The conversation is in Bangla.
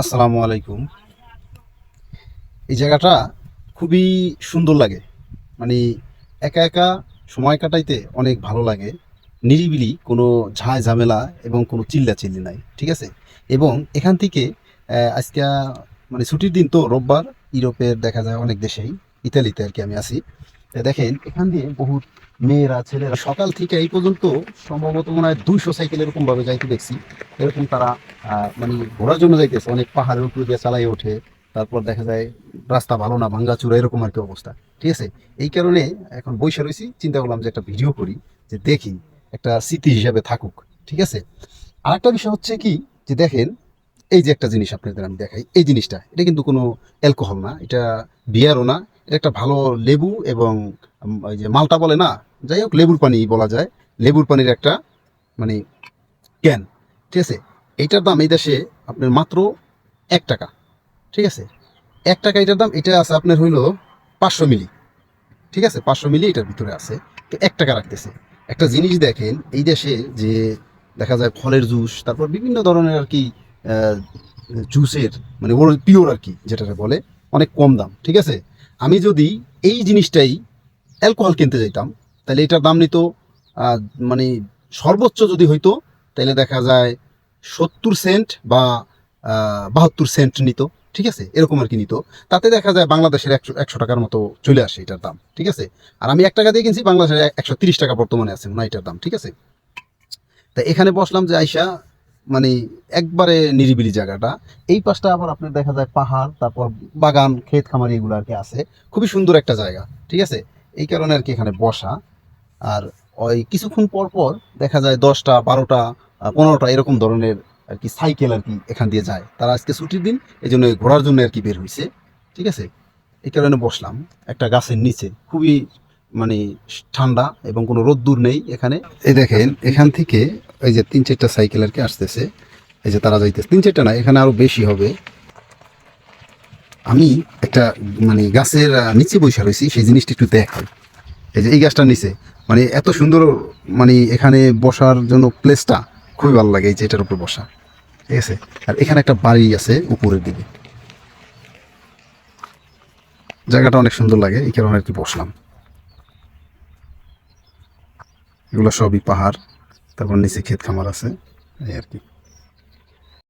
আসসালামু আলাইকুম। এই জায়গাটা খুবই সুন্দর লাগে। মানে একা একা সময় কাটাইতে অনেক ভালো লাগে। নিরিবিলি কোনো ঝাঁ ঝামেলা এবং কোনো চিল্লা চিল্লি নাই, ঠিক আছে? এবং এখান থেকে আজকে মানে ছুটির দিন তো রোববার, ইউরোপের দেখা যায় অনেক দেশেই, ইতালিতে আর কি আমি আছি। দেখেন, এখান দিয়ে বহুত মেয়েরা, ছেলেরা, সকাল থেকে এই পর্যন্ত সম্ভবত মনে হয় দুইশো সাইকেল এরকম ভাবে যাইতে দেখছি। এরকম তারা মানে ঘোরার জন্য যাইতেছে। অনেক পাহাড়ের উপর দিয়ে চালাই ওঠে। তারপর দেখা যায় রাস্তা ভালো না, ভাঙ্গাচুরা, এরকম আর কি অবস্থা। ঠিক আছে? এই কারণে এখন বৈশা রয়েছি চিন্তা করলাম যে একটা ভিডিও করি, যে দেখি একটা স্মৃতি হিসাবে থাকুক। ঠিক আছে? আরেকটা বিষয় হচ্ছে কি, যে দেখেন, এই যে একটা জিনিস আপনাদের আমি দেখাই। এই জিনিসটা, এটা কিন্তু কোনো অ্যালকোহল না, এটা বিয়ারও না একটা ভালো লেবু এবং যে মালটা বলে না, যাই হোক, লেবুর পানি বলা যায়। লেবুর পানির একটা মানে ক্যান ঠিক আছে? এইটার দাম এই দেশে আপনার মাত্র এক টাকা। ঠিক আছে? এক টাকা এটার দাম, এটা আছে আপনার হইল পাঁচশো মিলি। ঠিক আছে? পাঁচশো মিলি এটার ভিতরে আছে। তো এক টাকা রাখতেছে। একটা জিনিস দেখেন, এই দেশে যে দেখা যায় ফলের জুস, তারপর বিভিন্ন ধরনের আর কি জুসের মানে ওর পিওর আর কি যেটা বলে, অনেক কম দাম। ঠিক আছে? আমি যদি এই জিনিসটাই অ্যালকোহল কিনতে যাইতাম, তাহলে এটার দাম নিত মানে সর্বোচ্চ যদি হইতো, তাহলে দেখা যায় সত্তর সেন্ট বা বাহাত্তর সেন্ট নিত, ঠিক আছে? এরকম আর কি নিত। তাতে দেখা যায় বাংলাদেশের একশো একশো টাকার মতো চলে আসে এটার দাম, ঠিক আছে? আর আমি এক টাকা দিয়ে কিনছি, বাংলাদেশের একশো তিরিশ টাকা বর্তমানে আছে, না এটার দাম, ঠিক আছে? তা এখানে বসলাম যে আইসা মানে একবারে নিরিবিলি জায়গাটা। এই পাশটা আবার আপনার দেখা যায় পাহাড়, তারপর বাগান, ক্ষেত খামারি এগুলো আর কি আছে। খুবই সুন্দর একটা জায়গা, ঠিক আছে? এই কারণে আর কি এখানে বসা। আর ওই কিছুক্ষণ পর পর দেখা যায় দশটা, বারোটা পনেরোটা এরকম ধরনের আর কি সাইকেল আর কি এখান দিয়ে যায়। তারা আজকে ছুটির দিন এই জন্য ঘোরার জন্য আর কি বের হয়েছে ঠিক আছে? এই কারণে বসলাম। একটা গাছের নিচে, খুবই মানে ঠান্ডা এবং কোনো রোদ্দুর নেই এখানে। এই দেখেন, এখান থেকে এই যে তিন চারটা সাইকেল আর কি আসতেছে। এই যে তারা যাইতেছে। তিন চারটা না, এখানে আরও বেশি হবে। আমি একটা মানে গাছের নিচে বসে রয়েছি, সেই জিনিসটা একটু দেখাই। এই যে এই গাছটার নিচে মানে এত সুন্দর মানে এখানে বসার জন্য প্লেসটা খুবই ভালো লাগে, এই যে এটার উপর বসা। ঠিক আছে? আর এখানে একটা বাড়ি আছে উপরের দিকে। জায়গাটা অনেক সুন্দর লাগে, এই কারণে আর কি বসলাম। এগুলো সবই পাহাড় তারপর নিচে ক্ষেত খামার আছে এই আর কি।